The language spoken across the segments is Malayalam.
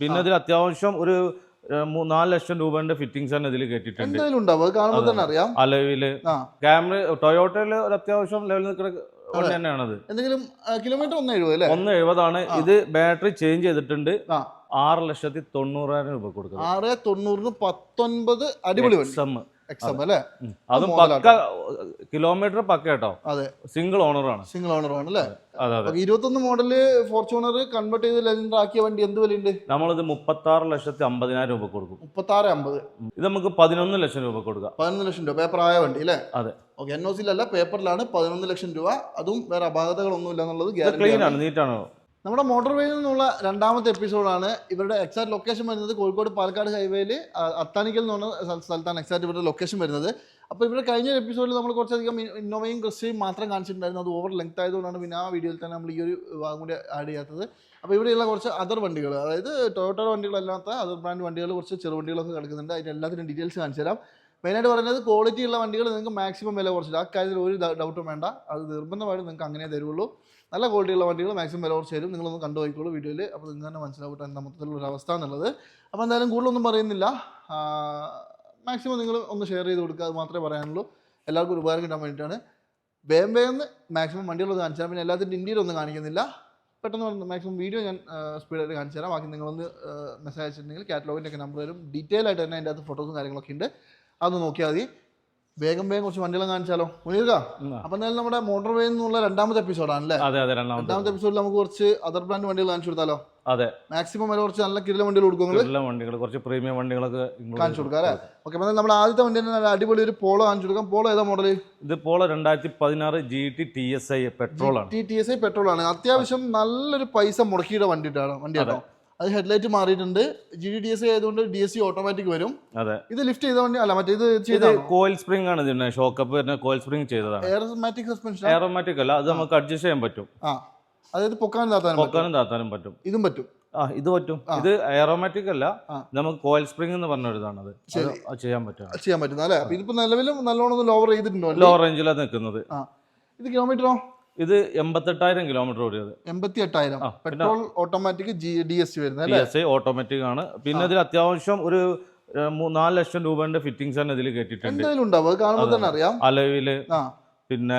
പിന്നെ ഇതിൽ അത്യാവശ്യം ഒരു നാല് ലക്ഷം രൂപന്റെ ഫിറ്റിംഗ്സ് തന്നെ ഇതിൽ കേട്ടിട്ടുണ്ട്. എന്തായാലും ഉണ്ടാവും. അത് കാണുമ്പോൾ തന്നെ അറിയാം. അലവിൽ. ക്യാമറ ടൊയോട്ടയിൽ ഒരു അത്യാവശ്യം ലെവലിൽ നിൽക്കുന്ന വണ്ടി തന്നെയാണത് എന്തെങ്കിലും കിലോമീറ്റർ ഒന്ന് എഴുപത് അല്ലേ? ഒന്ന് എഴുപതാണ്. ഇത് ബാറ്ററി ചേഞ്ച് ചെയ്തിട്ടുണ്ട്. ആറ് ലക്ഷത്തി തൊണ്ണൂറായിരം രൂപ കൊടുക്കുന്നത്. ആറ് തൊണ്ണൂറിന് പത്തൊൻപത് അടിപൊളി XM. എക്സാം അല്ലേ? അതും പക്ക കിലോമീറ്റർ പക്ക കേട്ടോ. അതെ. സിംഗിൾ ഓണറാണ് സിംഗിൾ ഓണർ ആണ് അല്ലേ? ഇരുപത്തൊന്ന് മോഡൽ ഫോർച്യൂണർ കൺവേർട്ട് ചെയ്ത് ലെജൻഡർ ആക്കിയ വണ്ടി എന്ത് വിലയുണ്ട്? നമ്മളിത് മുപ്പത്തി ആറ് ലക്ഷത്തി അമ്പതിനായിരം രൂപ കൊടുക്കും. മുപ്പത്തി ആറ് അമ്പത് ഇത് നമുക്ക് പതിനൊന്ന് ലക്ഷം രൂപ കൊടുക്കാം. പതിനൊന്ന് ലക്ഷം രൂപ. പേപ്പർ ആയ വണ്ടി അല്ലേ? അതെ. ഓക്കെ എൻ ഒ സിയിലല്ല പേപ്പറിലാണ് പതിനൊന്ന് ലക്ഷം രൂപ. അതും വേറെ അപാകതകളൊന്നും ഇല്ല എന്നുള്ളത് ക്ലീൻ ആണ്. നീറ്റാണ് നമ്മുടെ മോട്ടോർ വേയിൽ നിന്നുള്ള രണ്ടാമത്തെ എപ്പിസോഡാണ് ഇവരുടെ എക്സാക്ട് ലൊക്കേഷൻ വരുന്നത് കോഴിക്കോട് പാലക്കാട് ഹൈവേയിൽ അത്താനിക്കൽ എന്ന് പറഞ്ഞ സ്ഥലത്താണ് എക്സാക്ട് ഇവരുടെ ലൊക്കേഷൻ വരുന്നത്. അപ്പോൾ ഇവിടെ കഴിഞ്ഞ എപ്പിസോഡിൽ നമ്മൾ കുറച്ചധികം ഇന്നോവയും ക്രിസ്റ്റയും മാത്രം കാണിച്ചിട്ടുണ്ടായിരുന്നു. അത് ഓവർ ലെങ്ത് ആയതുകൊണ്ടാണ് പിന്നെ ആ വീഡിയോയിൽ തന്നെ നമ്മൾ ഈ ഒരു ഭാഗം കൂടി ആഡ് ചെയ്യാത്തത്. അപ്പോൾ ഇവിടെയുള്ള കുറച്ച് അതർ വണ്ടികൾ അതായത് ടൊയോട്ട വണ്ടികളല്ലാത്ത അതർ ബ്രാൻഡ് വണ്ടികൾ കുറച്ച് ചെറുവണ്ടികളൊക്കെ കിടക്കുന്നുണ്ട്. അതിന്റെ എല്ലാത്തിനും ഡീറ്റെയിൽസ് കാണിച്ചു തരാം. മെയിനായിട്ട് പറയുന്നത് ക്വാളിറ്റി ഉള്ള വണ്ടികൾ നിങ്ങൾക്ക് മാക്സിമം വില കുറച്ചിട്ട് ആ കാര്യത്തിൽ ഒരു ഡൗട്ടും വേണ്ട. അത് നിർബന്ധമായിട്ട് നിങ്ങൾക്ക് അങ്ങനെ തരുള്ളൂ. നല്ല ക്വാളിറ്റിയുള്ള വണ്ടികൾ മാക്സിമം വില കുറച്ച് തരും. നിങ്ങളൊന്ന് കണ്ടു പോയിക്കോളൂ വീഡിയോയിൽ അപ്പോൾ നിങ്ങൾക്ക് തന്നെ മനസ്സിലാവട്ടെ എന്താ മൊത്തത്തിലുള്ള അവസ്ഥ എന്നുള്ളത്. അപ്പോൾ എന്തായാലും കൂടുതലൊന്നും പറയുന്നില്ല. മാക്സിമം നിങ്ങൾ ഒന്ന് ഷെയർ ചെയ്ത് കൊടുക്കുക. അത് മാത്രമേ പറയാനുള്ളൂ. എല്ലാവർക്കും ഉപകാരം കിട്ടാൻ വേണ്ടിയിട്ടാണ്. വേഗം വേഗം മാക്സിമം വണ്ടികളൊന്ന് കാണിച്ചാൽ പിന്നെ എല്ലാത്തിന്റെ ഇന്ത്യയിൽ ഒന്നും കാണിക്കുന്നില്ല. പെട്ടെന്ന് പറഞ്ഞു മാക്സിമം വീഡിയോ ഞാൻ സ്പീഡായിട്ട് കാണിച്ചു തരാം. ബാക്കി നിങ്ങളൊന്ന് മെസ്സേജ് അയച്ചിട്ടുണ്ടെങ്കിൽ കാറ്റലോഗിന്റെ ഒക്കെ നമ്പർ വരും. ഡീറ്റെയിൽ ആയിട്ട് തന്നെ അതിന്റെ അകത്ത് ഫോട്ടോസും കാര്യങ്ങളൊക്കെ ഉണ്ട്. അതൊന്ന് നോക്കിയാൽ മതി. വേഗം വേഗം കുറച്ച് വണ്ടികളും കാണിച്ചാലോ? മുനീർക്ക അപ്പൊ എന്തായാലും നമ്മുടെ മോട്ടോർ വേ എന്നുള്ള രണ്ടാമത്തെ എപ്പിസോഡാണ് അല്ലേ? അതെ അതെ രണ്ടാമത്തെ എപ്പിസോഡിൽ നമുക്ക് കുറച്ച് അതർ ബ്രാൻഡ് വണ്ടികൾ കാണിച്ചു കൊടുത്താലോ? അതെ. മാക്സിമം വില കുറച്ച് നല്ല കിരില വണ്ടികൾ കൊടുക്കും വണ്ടികൾ കുറച്ച് പ്രീമിയം വണ്ടികളൊക്കെ കാണിച്ചു കൊടുക്കാം അല്ലേ? ഓക്കെ അപ്പം നമ്മുടെ ആദ്യത്തെ വണ്ടി തന്നെ നല്ല അടിപൊളി ഒരു പോളോ കാണിച്ചു കൊടുക്കാം. പോളോ ഏതാ മോഡൽ ഇത് പോളോ രണ്ടായിരത്തി പതിനാറ് G T T S I petrol ആണ് T T S I petrol ആണ്. അത്യാവശ്യം നല്ലൊരു പൈസ മുടക്കിയുടെ വണ്ടിയിട്ടാണ് വണ്ടിയാണോ അത് ഹെഡ്ലൈറ്റ് മാറിയിട്ടുണ്ട്. ജി ഡി ഡി എസ് ആയതുകൊണ്ട് ഡി എസ് സി ഓട്ടോമാറ്റിക് വരും. അതെ. ഇത് ലിഫ്റ്റ് ചെയ്ത വണ്ടി അല്ല മറ്റേ ഇത് ചെയ്ത കോയിൽ സ്പ്രിംഗ് ആണ് ഇതിന്റെ ഷോക്കപ്പ് വരുന്ന കോയിൽ സ്പ്രിംഗ് ചെയ്തതാണ്. എയറോമാറ്റിക് സസ്പെൻഷൻ എയറോമാറ്റിക് അല്ല അത് നമുക്ക് അഡ്ജസ്റ്റ് ചെയ്യാൻ പറ്റും. ആ. അതായത് പൊക്കാനും താത്താനും. പൊക്കാനും താത്താനും പറ്റും. ഇതും പറ്റും. ആ ഇത് പറ്റും. ഇത് എയറോമാറ്റിക് അല്ല നമുക്ക് കോയിൽ സ്പ്രിംഗ് എന്ന് പറഞ്ഞ ഒരിതാണ് അത് ചെയ്യാൻ പറ്റും. ചെയ്യാൻ പറ്റും. അല്ലേ? ഇതിപ്പോ നിലവിലും നല്ലോണം ലോവർ ചെയ്തിട്ടുണ്ടോ? ലോവർ റേഞ്ചിലാണ് നിൽക്കുന്നത് ഇത് കിലോമീറ്ററോ ഇത് എൺപത്തെട്ടായിരം കിലോമീറ്റർ ഓടിയത്. എൺപത്തി എട്ടായിരം പെട്രോൾ ഓട്ടോമാറ്റിക് ഡി എസ് വരുന്നത് എസ് ഐ ഓട്ടോമാറ്റിക് ആണ്. പിന്നെ ഇതിൽ അത്യാവശ്യം ഒരു നാല് ലക്ഷം രൂപന്റെ ഫിറ്റിംഗ്സ് തന്നെ ഇതിൽ കേട്ടിട്ടുണ്ട് അലവിൽ പിന്നെ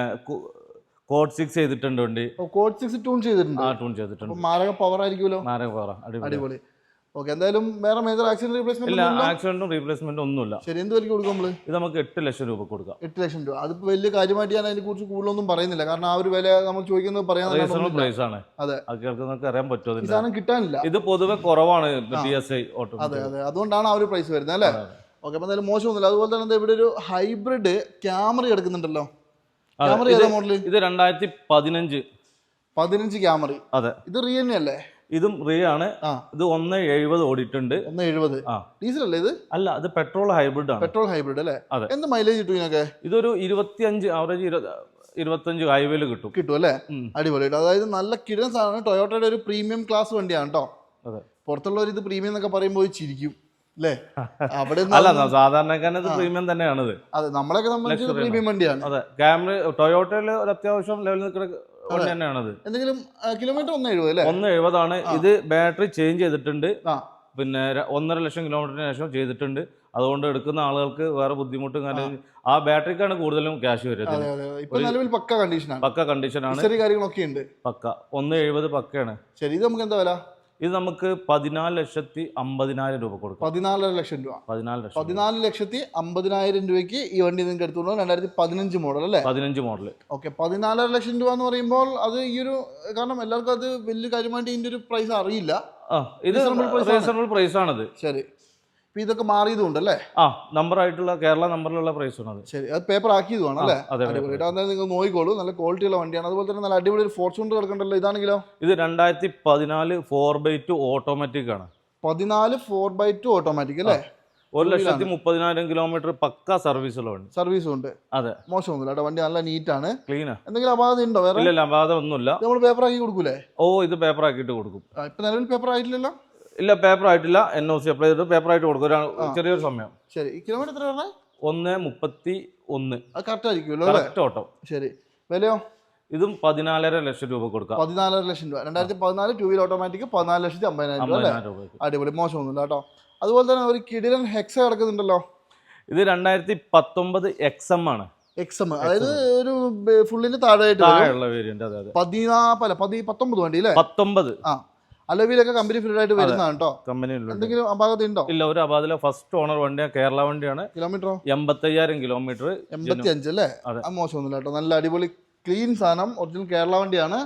കോഡ് സിക്സ് ചെയ്തിട്ടുണ്ട് വണ്ടി. കോഡ് സിക്സ് ട്യൂൺ ചെയ്തിട്ടുണ്ട്. ആ ടൂൺ ചെയ്തിട്ടുണ്ട്. മാരക പവർ ആയിരിക്കുമല്ലോ. മാരക പവർ അടിപൊളി. ഓക്കെ എന്തായാലും വേറെ മേജർ ആക്സിഡന്റ് ഇല്ല റീപ്ലേസ്മെന്റ് ആക്സിഡന്റും റീപ്ലേസ്മെന്റും ഒന്നുമില്ല. ശരി എന്ത് വിലക്ക് കൊടുക്കും നമ്മൾ ഇത് നമുക്ക് എട്ട് ലക്ഷം രൂപ കൊടുക്കാം. എട്ട് ലക്ഷം രൂപ. അത് വലിയ കാര്യമായിട്ട് ഞാൻ അതിനെ കുറിച്ച് കൂടുതലൊന്നും പറയുന്നില്ല. കാരണം ആ ഒരു വില നമ്മൾ ചോദിക്കുന്നത് പറയാൻ പ്രൈസ് ആണ്. അതെ. കേൾക്കുന്നവർക്ക് അറിയാൻ പറ്റുമോ സാധനം കിട്ടാനില്ല. ഇത് പൊതുവെ കുറവാണ് ടി എസ് ഐ ഓട്ടോ അതെ അതെ. അതുകൊണ്ടാണ് ആ ഒരു പ്രൈസ് വരുന്നത് അല്ലേ? ഓക്കെ അപ്പൊ എന്തായാലും മോശമൊന്നുമില്ല. അതുപോലെ തന്നെ ഇവിടെ ഒരു ഹൈബ്രിഡ് ക്യാമറ എടുക്കുന്നുണ്ടല്ലോ? ക്യാമറ ഏതാ മോഡൽ ഇത് രണ്ടായിരത്തി പതിനഞ്ച്. പതിനഞ്ച് ക്യാമറ അതെ. ഇത് റിയൽമി അല്ലേ ഇതും റിയ ആണ്. ഇത് ഒന്ന് എഴുപത് ഓടിയിട്ടുണ്ട്. ഒന്ന് എഴുപത്. ആ. ഡീസൽ അല്ലേ ഇത്? അല്ല ഇത് പെട്രോൾ ഹൈബ്രിഡ് ആണ്. പെട്രോൾ ഹൈബ്രിഡ് അല്ലേ? അതെ. എന്ത് മൈലേജ് കിട്ടും ഇതിനൊക്കെ? ഇതൊരു ഇരുപത്തിയഞ്ച് ആവറേജ് ഇരുപത്തഞ്ച് ഹൈവേയിൽ കിട്ടും. കിട്ടും അല്ലേ? അടിപൊളി അതായത് നല്ല കിടൻ സാധനം ടൊയോട്ടയുടെ ഒരു പ്രീമിയം ക്ലാസ് വണ്ടിയാണ് കേട്ടോ അതെ. പുറത്തുള്ളവർ ഇത് പ്രീമിയം എന്നൊക്കെ പറയുമ്പോൾ ചിരിക്കും അല്ലേ? അവിടെ അല്ല സാധാരണക്കാരന് ഇത് പ്രീമിയം തന്നെയാണ് അതെ നമ്മളൊക്കെ സംബന്ധിച്ച് പ്രീമിയം വണ്ടിയാണ്. അതെ ക്യാമറ ടൊയോട്ടയിൽ ഒരു അത്യാവശ്യം ലെവലിൽ നിൽക്കുന്ന തന്നെയാണത് എന്തെങ്കിലും കിലോമീറ്റർ ഒന്ന് എഴുപത് അല്ലേ? ഒന്ന് എഴുപതാണ്. ഇത് ബാറ്ററി ചേഞ്ച് ചെയ്തിട്ടുണ്ട്. പിന്നെ ഒന്നര ലക്ഷം കിലോമീറ്ററിന് ശേഷം ചെയ്തിട്ടുണ്ട്. അതുകൊണ്ട് എടുക്കുന്ന ആളുകൾക്ക് വേറെ ബുദ്ധിമുട്ടും കാര്യം ആ ബാറ്ററിക്കാണ് കൂടുതലും ക്യാഷ് വരുന്നത് പക്ക കണ്ടീഷനാണ് പക്ക കണ്ടീഷനാണ് കാര്യങ്ങളൊക്കെ ഉണ്ട്. പക്ക. ഒന്ന് എഴുപത് പക്കയാണ് ശരി ഇത് നമുക്ക് എന്താ വില? ഇത് നമുക്ക് പതിനാല് ലക്ഷത്തി അമ്പതിനായിരം രൂപ കൊടുക്കും. പതിനാലര ലക്ഷം രൂപ. പതിനാല് ലക്ഷം പതിനാല് ലക്ഷത്തി അമ്പതിനായിരം രൂപയ്ക്ക് ഈ വണ്ടി നിങ്ങൾക്ക് എടുത്തുകൊണ്ട് രണ്ടായിരത്തി പതിനഞ്ച് മോഡൽ അല്ലേ? പതിനഞ്ച് മോഡൽ ഓക്കെ പതിനാലര ലക്ഷം രൂപ എന്ന് പറയുമ്പോൾ അത് ഈ ഒരു കാരണം എല്ലാവർക്കും അത് വലിയ കാര്യമായിട്ട് ഇതിന്റെ ഒരു പ്രൈസ് അറിയില്ല. ആ ഇത്. റീസണബിൾ പ്രൈസ് ആണത്. ശരി. ഇപ്പൊ ഇതൊക്കെ മാറിയതുകൊണ്ട് അല്ലേ ആ നമ്പർ ആയിട്ടുള്ള കേരള നമ്പറിലുള്ള പ്രൈസ് ആണ് അത്. ശരി അത് പേപ്പർ ആക്കിയതുമാണ് അല്ലേ? അതായത് നിങ്ങൾ നോക്കിക്കോളൂ. നല്ല ക്വാളിറ്റി ഉള്ള വണ്ടിയാണ്. അതുപോലെ തന്നെ നല്ല അടിപൊളി ഒരു ഫോർച്യൂണർ കിടക്കണ്ടല്ലോ. ഇതാണെങ്കിലോ? ഇത് രണ്ടായിരത്തി പതിനാല് ഫോർ ബൈ ടു ഓട്ടോമാറ്റിക് ആണ്. പതിനാല് ഫോർ ബൈ ടു ഓട്ടോമാറ്റിക് അല്ലേ? ഒരു ലക്ഷത്തി മുപ്പതിനായിരം കിലോമീറ്റർ പക്ക വണ്ടി. സർവീസും ഉണ്ട്. അതെ. മോശമൊന്നുമില്ല വണ്ടി നല്ല നീറ്റ് ആണ്. ക്ലീനാ എന്തെങ്കിലും അപാധ ഉണ്ടോ വേറെ? ഇല്ല അപാധ ഒന്നുമില്ല. നമ്മൾ പേപ്പർ ആക്കി കൊടുക്കൂലേ? ഓ ഇത് പേപ്പർ ആക്കിയിട്ട് കൊടുക്കും. ഇപ്പൊ നിലവിൽ പേപ്പർ ആയിട്ടില്ലല്ലോ? ഇല്ല പേപ്പർ ആയിട്ടില്ല. എൻ ഒ സി അപ്ലൈ ചെയ്ത് പേപ്പർ ആയിട്ട് കൊടുക്കും. ഒരു ചെറിയൊരു സമയം. ശരി. കിലോമീറ്റർ എത്ര പറഞ്ഞേ? ഒന്ന് മുപ്പത്തി ഒന്ന് കറക്റ്റ് ആയിരിക്കുമല്ലോ കറക്റ്റ് ഓട്ടം. ശരി. വിലയോ? ഇതും പതിനാലര ലക്ഷം രൂപ കൊടുക്കാം. പതിനാലര ലക്ഷം രൂപ. രണ്ടായിരത്തി പതിനാല് ടൂ വീലർ ഓട്ടോമാറ്റിക് പതിനാല് ലക്ഷത്തി അമ്പതിനായിരം രൂപ അല്ലേ? മോശം അടിപൊളി. മോശമൊന്നുമില്ല കേട്ടോ. അതുപോലെ തന്നെ ഒരു കിടിലൻ ഹെക്സ കിടക്കുന്നുണ്ടല്ലോ. ഇത് രണ്ടായിരത്തി പത്തൊമ്പത് എക്സ് എം ആണ് എക്സ് എം അതായത് ഒരു ഫുള്ളിന് താഴെയായിട്ട് പതിനാ പല പതി പത്തൊമ്പത് വണ്ടി അല്ലേ? പത്തൊമ്പത്. ആ. അലവിലൊക്കെ കമ്പനി ഫിൽഡ് ആയിട്ട് വരുന്നതാണ് കേട്ടോ കമ്പനി എന്തെങ്കിലും അപാകത ഉണ്ടോ ഇല്ല ഒരു അപാകത ഫസ്റ്റ് ഓണർ വണ്ടിയാണ് കേരള വണ്ടിയാണ്. കിലോമീറ്ററോ എൺപത്തയ്യായിരം കിലോമീറ്റർ എൺപത്തി അഞ്ച് അല്ലേ മോശമൊന്നുമില്ല കേട്ടോ നല്ല അടിപൊളി ക്ലീൻ സാധനം ഒറിജിനൽ കേരള വണ്ടിയാണ്.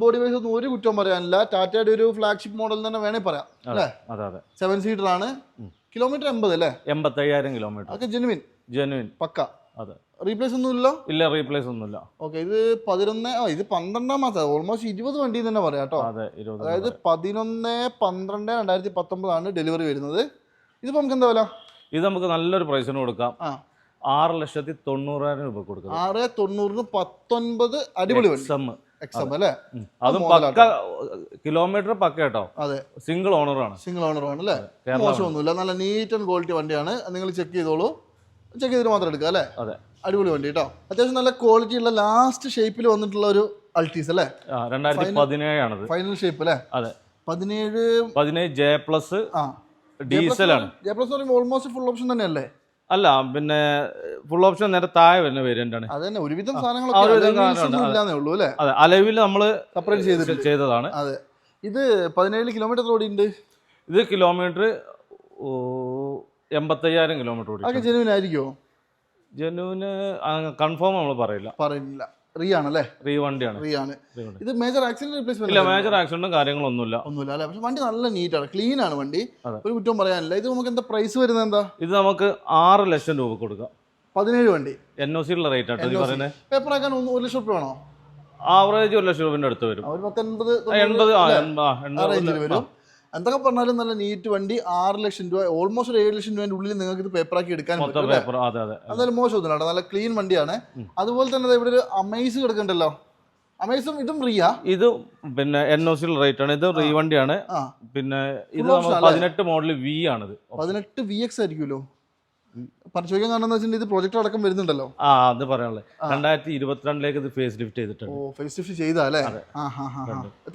ബോഡി വൈസ് ഒന്നും ഒരു കുറ്റവും പറയാനില്ല. ടാറ്റയുടെ ഒരു ഫ്ലാഗ്ഷിപ്പ് മോഡൽ തന്നെ വേണേ പറയാം അല്ലേ? അതെ അതെ. സെവൻ സീറ്റർ ആണ്. കിലോമീറ്റർ എൺപത് അല്ലേ? എൺപത്തയ്യായിരം കിലോമീറ്റർ ജെനുവിൻ ജെനുവിൻ പക്ക. അതെ. റീപ്ലേസ് ഒന്നും ഇല്ലല്ലോ ഇല്ല റീപ്ലേസ് ഒന്നുമില്ല. ഓക്കെ ഇത് പതിനൊന്ന് ഇത് പന്ത്രണ്ടാം മാസം ഓൾമോസ്റ്റ് ഇരുപത് വണ്ടി തന്നെ പറയാം കേട്ടോ. അതെ ഇരുപത് അതായത് പതിനൊന്ന് പന്ത്രണ്ട് രണ്ടായിരത്തി പത്തൊമ്പതാണ് ഡെലിവറി വരുന്നത്. ഇതിപ്പോ നമുക്ക് എന്താ വില? ഇത് നമുക്ക് നല്ലൊരു പ്രൈസിന് കൊടുക്കാം. ആറ് ലക്ഷത്തി തൊണ്ണൂറായിരം രൂപ കൊടുക്കാം. ആറ് തൊണ്ണൂറിന് പത്തൊൻപത് അടിപൊളി എക്സ് എം അല്ലേ? അതും പക്ക കിലോമീറ്റർ പക്ക കേട്ടോ. അതെ. സിംഗിൾ ഓണറാണ് സിംഗിൾ ഓണർ ആണ് അല്ലേ? മോശമൊന്നുമില്ല. നല്ല നീറ്റ് ആൻഡ് ക്വാളിറ്റി വണ്ടിയാണ്. നിങ്ങൾ ചെക്ക് ചെയ്തോളൂ. ചെക്ക് ചെയ്തിട്ട് മാത്രം എടുക്കുക അല്ലേ? അതെ. അടിപൊളി വണ്ടി കേട്ടോ അത്യാവശ്യം നല്ല ക്വാളിറ്റി ഉള്ള ലാസ്റ്റ് ഷേപ്പിൽ വന്നിട്ടുള്ള ഒരു അൾട്ടീസ് അല്ലേ? രണ്ടായിരത്തി പതിനേഴാണത്. ഫൈനൽ ഷേപ്പ് അല്ലേ? അതെ. പതിനേഴ് പതിനേഴ് ജെ പ്ലസ് ആ. ഡീസലാണ് ജെ പ്ലസ് പറയുമ്പോൾ ഓൾമോസ്റ്റ് ഫുൾ ഓപ്ഷൻ തന്നെയല്ലേ? അല്ല പിന്നെ ഫുൾ ഓപ്ഷൻ നേരെ താഴെ വരുന്ന വേരിയന്റ് ആണ്. അത് തന്നെ ഒരുവിധം സാധനങ്ങളൊക്കെ അതെ. അലവിൽ നമ്മൾ സെപ്പറേറ്റ് ചെയ്തിട്ട് ചെയ്തതാണ്. അതെ. ഇത് പതിനേഴ് കിലോമീറ്റർ റോഡിണ്ട് ഇത് കിലോമീറ്റർ എൺപത്തയ്യായിരം കിലോമീറ്റർ ഓടി അതൊക്കെ ജെനുവിൻ ആയിരിക്കുമോ ജനുവിന് കൺഫേം നമ്മൾ പറയില്ല. പറയില്ല. റീ ആണല്ലേ റീ വണ്ടിയാണ്. റീ ആണ്. റീ വണ്ടി. ഇത് മേജർ ആക്സിഡന്റ് ഇല്ല റീപ്ലേസ്മെന്റ് മേജർ ആക്സിഡന്റും കാര്യങ്ങളൊന്നുമില്ല. ഒന്നുമില്ല അല്ലേ? പക്ഷെ വണ്ടി നല്ല നീറ്റാണ് ക്ലീൻ ആണ് വണ്ടി. അതെ. ഒരു കുറ്റവും പറയാനില്ല. ഇത് നമുക്ക് എന്താ പ്രൈസ് വരുന്നത് എന്താ? ഇത് നമുക്ക് ആറ് ലക്ഷം രൂപ കൊടുക്കാം. പതിനേഴ് വണ്ടി. എൻ ഒ സിയുള്ള റേറ്റ് ആട്ടോ ഈ NOC. പറയുന്നത്. പേപ്പർ ആക്കാൻ ഒന്ന് ഒരു ലക്ഷം രൂപ വേണോ? ആവറേജ് ഒരു ലക്ഷം രൂപന്റെ അടുത്ത് വരും. ഒരു പത്തൊൻപത് എൺപത് ആ, അല്ലേ? എൺപത് ആ, ആ എൺപത് വരും. എന്തൊക്കെ പറഞ്ഞാലും നല്ല നീറ്റ് വണ്ടി ആറ് ലക്ഷം രൂപ ഓൾമോസ്റ്റ് ഒരു ഏഴ് ലക്ഷം രൂപയുടെ ഉള്ളിൽ നിങ്ങൾക്ക് ഇത് പേപ്പർ ആക്കി എടുക്കാൻ എന്തായാലും പറ്റും മോശമൊന്നുമില്ല കേട്ടോ. നല്ല ക്ലീൻ വണ്ടിയാണ്. അതുപോലെ തന്നെ ഇവിടെ ഒരു അമേസ് കിടക്കണ്ടല്ലോ അമേസും ഇതും റിയാ ഇത് പിന്നെ എൻ ഒ സി റേറ്റ് ആണ്. ഇത് റീ വണ്ടിയാണ്. പിന്നെ ഇത്? പതിനെട്ട് മോഡൽ വി ആണ് പതിനെട്ട് വി എക്സ് ആയിരിക്കുമല്ലോ. ചോദിക്കാൻ കാരണം എന്താ വെച്ചിട്ടുണ്ടെങ്കിൽ ഇത് പ്രൊജക്ട് അടക്കം വരുന്നുണ്ടല്ലോ. ആ അത് പറയാനുള്ളത് രണ്ടായിരത്തി ഇരുപത്തിരണ്ടിലേക്ക് ഇത് ഫേസ് ലിഫ്റ്റ് ചെയ്തിട്ടുണ്ട്. ഓ ഫേസ് ലിഫ്റ്റ് ചെയ്താ അല്ലേ?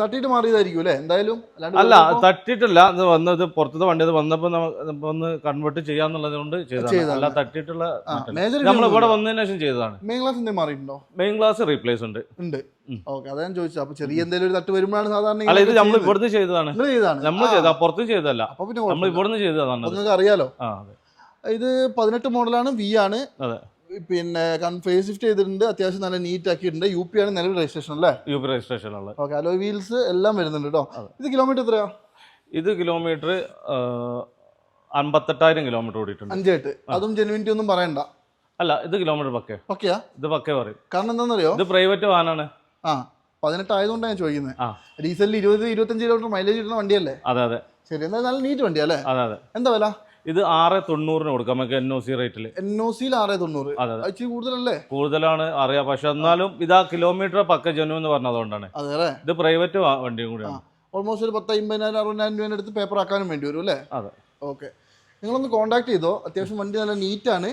തട്ടിയിട്ട് മാറിയതായിരിക്കും അല്ലേ? എന്തായാലും അല്ല തട്ടിയിട്ടില്ല. ഇത് വന്നത് പുറത്തത്തെ വണ്ടി അത് വന്നപ്പോൾ ഒന്ന് കൺവേർട്ട് ചെയ്യാന്നുള്ളത് കൊണ്ട് ചെയ്തതാണ്. അല്ല തട്ടിയിട്ടുള്ള നമ്മൾ ഇവിടെ വന്നതിന് ശേഷം ചെയ്തതാണ്. മെയിൻ ക്ലാസ് എന്തെങ്കിലും മാറിയിട്ടുണ്ടോ? മെയിൻ ക്ലാസ് റീപ്ലേസ് ഉണ്ട്. ഉണ്ട്. ഓക്കെ അതാ ഞാൻ ചോദിച്ചത്. അപ്പൊ ചെറിയ എന്തെങ്കിലും ഒരു തട്ട് വരുമ്പോഴാണ് സാധാരണ അല്ല ഇത് നമ്മൾ. ഇവിടുന്ന് ചെയ്തതാണ്. നമ്മൾ ചെയ്ത പുറത്ത് ചെയ്തതല്ല. നമ്മൾ. ഇവിടുന്ന് ചെയ്തതാണ് അറിയാലോ ആ അതെ. ഇത് പതിനെട്ട് മോഡലാണ് വി ആണ്. പിന്നെ ഫേസ് ഷിഫ്റ്റ് ചെയ്തിട്ടുണ്ട് അത്യാവശ്യം നല്ല നീറ്റ് ആക്കിയിട്ടുണ്ട്. യു പി ആണ് നിലവിൽ രജിസ്ട്രേഷൻ അല്ലേ? യു പി രജിസ്ട്രേഷൻ ഉള്ളത് ഓക്കെ അലോ വീൽസ് എല്ലാം വരുന്നുണ്ട് കേട്ടോ ഇത് കിലോമീറ്റർ എത്രയാ? ഇത് കിലോമീറ്റർ അമ്പത്തെട്ടായിരം കിലോമീറ്റർ ഓടിയിട്ടുണ്ട്. അഞ്ചായിട്ട് അതും ജെനുവിനിറ്റി ഒന്നും പറയണ്ട. അല്ല ഇത് കിലോമീറ്റർ പക്കേ ഓക്കെയാ ഇത് പക്കേ പറയും. കാരണം എന്താണെന്നറിയോ? ഇത് പ്രൈവറ്റ് വാഹനമാണ് ആ പതിനെട്ട് ആയതുകൊണ്ടാണ് ഞാൻ ചോദിക്കുന്നത് ഡീസലിൽ ഇരുപത് ഇരുപത്തഞ്ച് കിലോമീറ്റർ മൈലേജ് കിട്ടുന്ന വണ്ടിയല്ലേ? അതെ അതെ. ശരി എന്നാൽ നല്ല നീറ്റ് വണ്ടിയല്ലേ അതെ അതെ. എന്താ വില? ഇത് ആറ് തൊണ്ണൂറിന് കൊടുക്കാം നമുക്ക് എൻ ഒ സി റേറ്റിൽ എൻ ഒ സിയിൽ ആറ് തൊണ്ണൂറ്. അതെ ഇച്ചിരി കൂടുതലല്ലേ? കൂടുതലാണ് അറിയാം. പക്ഷെ എന്നാലും ഇതാ കിലോമീറ്റർ പക്ക ജനു എന്ന് പറഞ്ഞതുകൊണ്ടാണ് അതെ ഇത് പ്രൈവറ്റ് വണ്ടിയും കൂടിയാണ്. ഓൾമോസ്റ്റ് ഒരു പത്ത് അമ്പതിനായിരം അറുപതിനായിരം രൂപേന്റെ അടുത്ത് പേപ്പർ ആക്കാനും വേണ്ടി വരും അല്ലേ? അതെ. ഓക്കെ നിങ്ങളൊന്ന് കോൺടാക്ട് ചെയ്തോ? അത്യാവശ്യം വണ്ടി നല്ല നീറ്റാണ്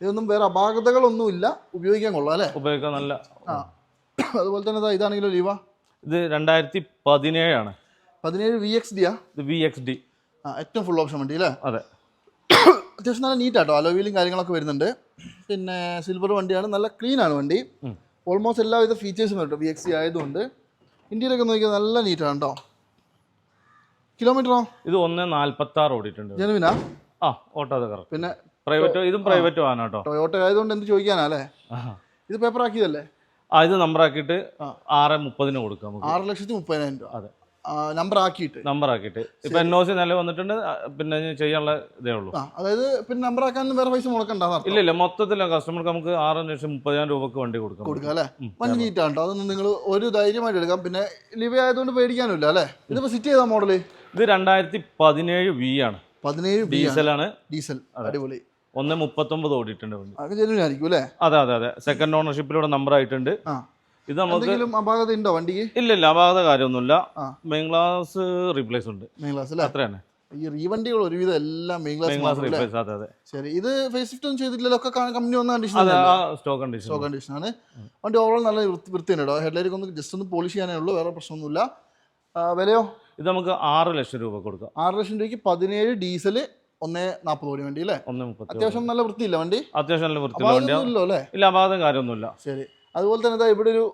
ഇതൊന്നും വേറെ അപാകതകളൊന്നുമില്ല ഉപയോഗിക്കാൻ കൊള്ളാം അല്ലേ? ഉപയോഗിക്കാൻ നല്ല ആ. അതുപോലെ തന്നെ ഇതാണെങ്കിലോ ലീവ ഇത് രണ്ടായിരത്തി പതിനേഴാണ്. പതിനേഴ് വി എക്സ് ഡിയാ ഇത് വി എക്സ് ഡി ആ ഏറ്റവും ഫുൾ ഓപ്ഷൻ വണ്ടി അല്ലേ? അതെ. അത്യാവശ്യം നല്ല നീറ്റാട്ടോ അലോവീലും കാര്യങ്ങളൊക്കെ വരുന്നുണ്ട്. പിന്നെ സിൽവർ വണ്ടിയാണ്. നല്ല ക്ലീൻ ആണ് വണ്ടി. ഓൾമോസ്റ്റ് എല്ലാവിധ ഫീച്ചേഴ്സും വരും വി എക്സ് സി ആയതുകൊണ്ട്. ഇന്ത്യയിലൊക്കെ നോക്കിയാൽ നല്ല നീറ്റാണ് കേട്ടോ. കിലോമീറ്ററോ ഇത് ഒന്ന് നാൽപ്പത്തി ആറ് ഓടിയിട്ടുണ്ട്. ജനുവിനാ ആ? ഓട്ടോ അത് കറക്റ്റ് പിന്നെ പ്രൈവറ്റ് ഇതും പ്രൈവറ്റ് വാഹനം കേട്ടോ. ടൊയോട്ട ആയതുകൊണ്ട് എന്ത് ചോദിക്കാനാ അല്ലേ? ഇത് പേപ്പർ ആക്കിയതല്ലേ? ആ ഇത് നമ്പർ ആക്കിയിട്ട് ആ. ആറ് മുപ്പതിന് കൊടുക്കാം ആറ് ലക്ഷത്തി മുപ്പതിനായിരം രൂപ. അതെ. നമ്പർ ആക്കിയിട്ട്. നമ്പർ ആക്കിയിട്ട്. ഇപ്പൊ എൻ ഒ സി നില വന്നിട്ടുണ്ട്. പിന്നെ ചെയ്യാനുള്ള ഇതേ ഉള്ളൂ. അതായത് പിന്നെ നമ്പർ വേറെ പൈസ മുടക്കണ്ട ഇല്ല ഇല്ല. മൊത്തത്തിൽ കസ്റ്റമർക്ക് നമുക്ക് ആറ് ലക്ഷം മുപ്പതിനായിരം രൂപക്ക് വണ്ടി കൊടുക്കാം. കൊടുക്കാം അല്ലേ? ഉം. വണ്ടി നീറ്റാണ് അതൊന്നും നിങ്ങൾ ഒരു ധൈര്യമായിട്ട് എടുക്കാം. പിന്നെ ലിവ ആയതുകൊണ്ട് പേടിക്കാനില്ല അല്ലേ? ഇതിപ്പോ സിറ്റ് ചെയ്ത മോഡൽ ഇത് രണ്ടായിരത്തി പതിനേഴ് വി ആണ്. പതിനേഴ് ഡീസലാണ് ഡീസൽ അടിപൊളി. ഒന്ന് മുപ്പത്തൊമ്പത് ഓടിയിട്ടുണ്ട് അതെ അതെ അതെ. സെക്കൻഡ് ഓണർഷിപ്പിലൂടെ നമ്പർ ആയിട്ടുണ്ട്. ഇത് നമുക്ക് അപാകത ഉണ്ടോ വണ്ടിക്ക്? ഇല്ല ഇല്ല അപാകത കാര്യമൊന്നുമില്ല. മെയിൻ ഗ്ലാസ് റീപ്ലേസ് ഉണ്ട്. മെയിൻ ഗ്ലാസ് അല്ലേ അത്ര തന്നെ ഈ റീവണ്ടികൾ ഒരുവിധം എല്ലാം മെയിൻ ഗ്ലാസ് റീപ്ലേസ് അതെ അതെ. ശരി. ഇത് ഫേസ് ലിഫ്റ്റ് ഒന്നും ചെയ്തിട്ടില്ലല്ലോ? ഒക്കെ കമ്പനി വന്ന condition stock condition stock condition ആണ്. വണ്ടി ഓവറോൾ നല്ല വൃത്തി വൃത്തിയുണ്ട് കേട്ടോ ഹെഡ്ലൈറ്റ് ഒന്ന് ജസ്റ്റ് ഒന്ന് പോളിഷ് ചെയ്യാനേ ഉള്ളൂ. വേറെ പ്രശ്നമൊന്നുമില്ല. വിലയോ? ഇത് നമുക്ക് ആറ് ലക്ഷം രൂപ കൊടുക്കാം. ആറ് ലക്ഷം രൂപയ്ക്ക് പതിനേഴ് ഡീസൽ ഒന്നേ നാൽപ്പത് കോടി വണ്ടി അല്ലേ? അത്യാവശ്യം നല്ല വൃത്തിയില്ല വണ്ടി? അത്യാവശ്യം നല്ല വൃത്തിയില്ല അല്ലേ? ഇല്ല അപാധം കാര്യമൊന്നുമില്ല. ശരി. അതുപോലെ തന്നെ ഇതാ ഇവിടെ ഒരു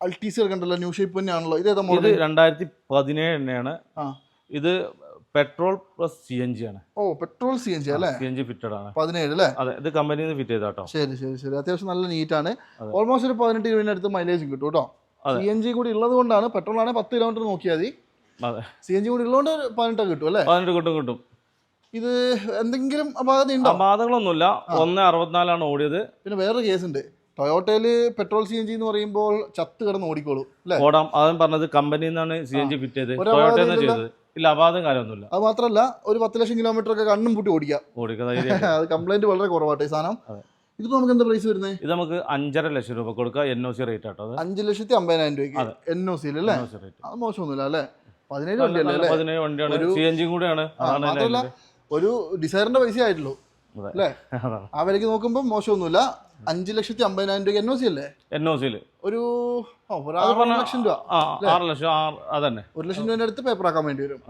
അൾട്ടീസ് കണ്ടല്ലോ ന്യൂ ഷേപ്പ് തന്നെയാണല്ലോ. ഇത് ഏതാ ഇത് മോഡൽ രണ്ടായിരത്തി പതിനേഴ് തന്നെയാണ്. ആ. ഇത് petrol plus C N G ആണ്. ഓ പെട്രോൾ സി എൻ ജി അല്ലേ? സി എൻ ജി ഫിറ്റഡ് ആണ്. പതിനേഴ് അല്ലേ? അതെ ഇത് കമ്പനിയിൽ നിന്ന് ഫിറ്റ് ചെയ്താട്ടോ. ശരി ശരി ശരി. അത്യാവശ്യം നല്ല നീറ്റാണ് അതെ. ഓൾമോസ്റ്റ് ഒരു പതിനെട്ട് കിലോമീറ്റർ അടുത്ത് മൈലേജും കിട്ടും കേട്ടോ. അതെ. സി എൻ ജി കൂടി ഉള്ളത് കൊണ്ടാണ് പെട്രോൾ ആണെങ്കിൽ പത്ത് കിലോമീറ്റർ നോക്കിയാൽ മതി. അതെ. സി എൻ ജി കൂടി ഉള്ളതുകൊണ്ട് ഒരു പതിനെട്ടൊക്കെ കിട്ടും അല്ലേ? പതിനെട്ട് കിട്ടും കിട്ടും. ഇത് എന്തെങ്കിലും അപാകത ഉണ്ടോ? അപാകതകളൊന്നുമില്ല. ഒന്ന് അറുപത്തിനാലാണ് ഓടിയത്. പിന്നെ വേറൊരു കേസ് ഉണ്ട്. ടൊയോട്ടയിൽ പെട്രോൾ സി എൻ ജി എന്ന് പറയുമ്പോൾ ചത്ത് കിടന്ന് ഓടിക്കോളൂ അല്ലേ? ഓടാം. അതും പറഞ്ഞത് കമ്പനിയിൽ നിന്നാണ് സി എൻ ജി ഫിറ്റ് ചെയ്ത് ടൊയോട്ടയിൽ ചെയ്തത്. ഇല്ല അപാധം കാര്യമൊന്നുമില്ല. അത് മാത്രമല്ല ഒരു പത്ത് ലക്ഷം കിലോമീറ്റർ ഒക്കെ കണ്ണും പൂട്ടി ഓടിക്കാം ഓടിക്കാം അത് കംപ്ലൈന്റ് വളരെ കുറവാട്ടെ ഈ സാധനം. ഇതിപ്പോ നമുക്ക് എന്താ പ്രൈസ് വരുന്നത് ഇത് നമുക്ക് അഞ്ചര ലക്ഷം രൂപ കൊടുക്കുക എൻ ഒ സി റേറ്റ് ആട്ടോ അഞ്ച് ലക്ഷത്തി അമ്പതിനായിരം രൂപയ്ക്ക് എൻ ഒ സിയിൽ അല്ലേ. അത് മോശമൊന്നുമില്ല അല്ലേ? പതിനേഴ് വണ്ടിയല്ലേ പതിനേഴ് വണ്ടിയാണ്. ഒരു- സി എൻ ജി കൂടെയാണ്. ഒരു ഡിസൈറിന്റെ പൈസ ആയിട്ടുള്ളൂ. അല്ലേ? നോക്കുമ്പോ ആ നോക്കുമ്പോൾ മോശമൊന്നുമില്ല. അഞ്ച് ലക്ഷത്തി അമ്പതിനായിരം രൂപ എൻ ഒ സി അല്ലേ? എൻ ഒ സിയിൽ ഒരു ലക്ഷം രൂപ. ആറ് ലക്ഷം അതന്നെ. ഒരു ലക്ഷം അടുത്ത് പേപ്പർ ആക്കാൻ വേണ്ടി വരും.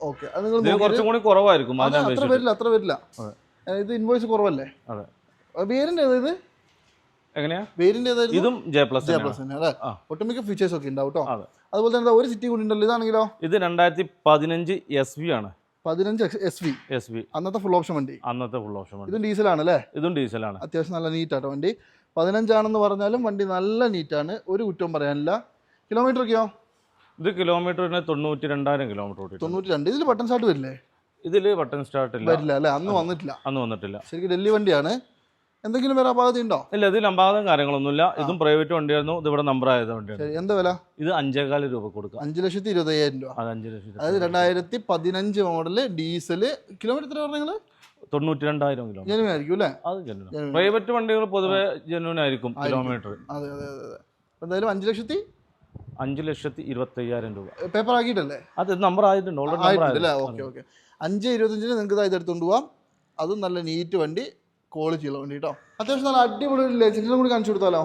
ഓക്കെ അത്. നിങ്ങൾ ഇത് കുറച്ചും കൂടി കുറവായിരിക്കും അതെ, അത്ര വരില്ല അത്ര വരില്ല. ഇത് ഇൻവോയ്സ് കുറവല്ലേ? വേരിന്റെ ഇത്? എങ്ങനെയാ? വേരിന്റെ ഇതും? ജെ പ്ലസ് ജെ പ്ലസ് തന്നെ അല്ലേ? ആ. ഒട്ടുമിക്ക ഫീച്ചേഴ്സ് ഒക്കെ ഉണ്ടാവും കേട്ടോ. അതുപോലെ തന്നെ ഒരു സിറ്റി കൂടി ഉണ്ടല്ലോ ഇതാണെങ്കിലോ? ഇത് രണ്ടായിരത്തി പതിനഞ്ച് എസ് വി ആണ്. പതിനഞ്ച് എസ് വി. S V. അന്നത്തെ ഫുൾ ഓപ്ഷൻ വണ്ടി. അന്നത്തെ ഫുൾ ഓപ്ഷൻ വണ്ടി. ഇതും ഡീസലാണ് അല്ലേ ഇതും ആണ് അത്യാവശ്യം നല്ല നീറ്റാട്ടോ വണ്ടി. പതിനഞ്ചാണെന്ന് പറഞ്ഞാലും വണ്ടി നല്ല നീറ്റാണ്. ഒരു കുറ്റവും പറയാനില്ല. കിലോമീറ്റർ ഒക്കെയോ? ഇത് കിലോമീറ്ററിന് തൊണ്ണൂറ്റി രണ്ടായിരം കിലോമീറ്റർ തൊണ്ണൂറ്റി രണ്ട് ഇതിൽ ബട്ടൺ സ്റ്റാർട്ട് വരില്ലേ? ഇതിൽ ബട്ടൺ സ്റ്റാർട്ട് ഇല്ല. വരില്ല അല്ലേ? അന്ന് വന്നിട്ടില്ല. അന്ന് വന്നിട്ടില്ല. ശരിക്കും ഡൽഹി വണ്ടിയാണ്. എന്തെങ്കിലും വേറെ അപാകത ഉണ്ടോ? ഇല്ല ഇതിൽ അമ്പാദം കാര്യങ്ങളൊന്നുമില്ല. ഇതും പ്രൈവറ്റ് വണ്ടിയായിരുന്നു. ഇത് ഇവിടെ നമ്പർ ആയത് വണ്ടിയാണ്. എന്ത് വില? ഇത് അഞ്ചേകാൽ രൂപ കൊടുക്കുക. അഞ്ച് ലക്ഷത്തി ഇരുപത്തയ്യായിരം രൂപ. അത് അഞ്ച് ലക്ഷം അതായത് രണ്ടായിരത്തി പതിനഞ്ച് മോഡൽ ഡീസൽ കിലോമീറ്റർ എത്ര പറഞ്ഞാൽ തൊണ്ണൂറ്റി രണ്ടായിരം കിലോമീറ്റർ ആയിരിക്കും അല്ലേ? അത് ജനുവൻ പ്രൈവറ്റ് വണ്ടികൾ പൊതുവെ ജനുവൻ ആയിരിക്കും. കിലോമീറ്റർ അതെ അതെ അതെ എന്തായാലും അഞ്ച് ലക്ഷത്തി? അഞ്ച് ലക്ഷത്തി ഇരുപത്തി അയ്യായിരം രൂപ. പേപ്പർ ആക്കിയിട്ടല്ലേ? അത് നമ്പർ ആയിട്ടുണ്ട്. Already okay okay. അഞ്ച് ഇരുപത്തഞ്ചിന് നിങ്ങൾക്ക് ഇതാ എടുത്തുകൊണ്ട് പോവാം. അതും നല്ല നീറ്റ് വണ്ടി. ക്വാളിറ്റി ഉള്ള വണ്ടി കേട്ടോ അത്യാവശ്യം നല്ല അടിപൊളി ഒരു ലെജൻഡിനും കൂടി കാണിച്ചു കൊടുത്താലോ?